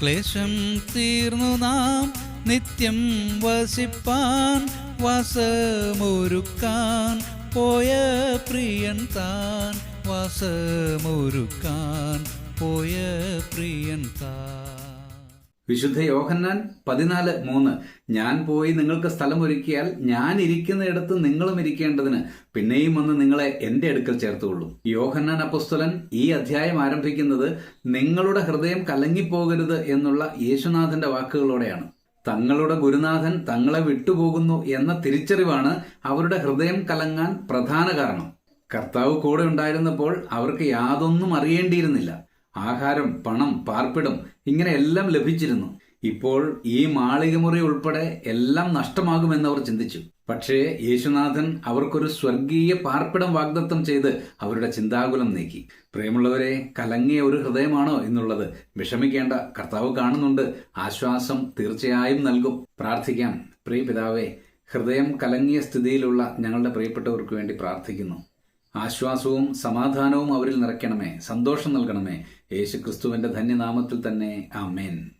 ക്ലേശം തീർന്നു നാം നിത്യം വസിപ്പാൻ വാസമൊരുക്കാൻ. പോയ പ്രിയൻ താൻ വാസമൊരുക്കാൻ. പോയ പ്രിയൻ താൻ. വിശുദ്ധ യോഹന്നാൻ പതിനാല് മൂന്ന്. ഞാൻ പോയി നിങ്ങൾക്ക് സ്ഥലം ഒരുക്കിയാൽ ഞാൻ ഇരിക്കുന്നിടത്ത് നിങ്ങളും ഇരിക്കേണ്ടതിന് പിന്നെയും വന്ന് നിങ്ങളെ എന്റെ അടുക്കൽ ചേർത്തുകൊള്ളൂ. യോഹന്നാൻ അപ്പസ്തുലൻ ഈ അധ്യായം ആരംഭിക്കുന്നത് നിങ്ങളുടെ ഹൃദയം കലങ്ങിപ്പോകരുത് എന്നുള്ള യേശുനാഥന്റെ വാക്കുകളോടെയാണ്. തങ്ങളുടെ ഗുരുനാഥൻ തങ്ങളെ വിട്ടുപോകുന്നു എന്ന തിരിച്ചറിവാണ് അവരുടെ ഹൃദയം കലങ്ങാൻ പ്രധാന കാരണം. കർത്താവ് കൂടെ ഉണ്ടായിരുന്നപ്പോൾ അവർക്ക് യാതൊന്നും അറിയേണ്ടിയിരുന്നില്ല. ആഹാരം പണം പാർപ്പിടം ഇങ്ങനെ എല്ലാം ലഭിച്ചിരുന്നു. ഇപ്പോൾ ഈ മാളികമുറി ഉൾപ്പെടെ എല്ലാം നഷ്ടമാകുമെന്ന് അവർ ചിന്തിച്ചു. പക്ഷേ യേശുനാഥൻ അവർക്കൊരു സ്വർഗീയ പാർപ്പിടം വാഗ്ദത്തം ചെയ്ത് അവരുടെ ചിന്താകുലം നീക്കി. പ്രിയമുള്ളവരെ കലങ്ങിയ ഒരു ഹൃദയമാണോ എന്നുള്ളത് വിഷമിക്കേണ്ട. കർത്താവ് കാണുന്നുണ്ട്. ആശ്വാസം തീർച്ചയായും നൽകും. പ്രാർത്ഥിക്കാം. പ്രിയ പിതാവേ ഹൃദയം കലങ്ങിയ സ്ഥിതിയിലുള്ള ഞങ്ങളുടെ പ്രിയപ്പെട്ടവർക്ക് വേണ്ടി പ്രാർത്ഥിക്കുന്നു. ആശ്വാസവും സമാധാനവും അവരിൽ നിറയ്ക്കണമേ സന്തോഷം നൽകണമേ. യേശുക്രിസ്തുവിന്റെ ധന്യനാമത്തിൽ തന്നെ ആമേൻ.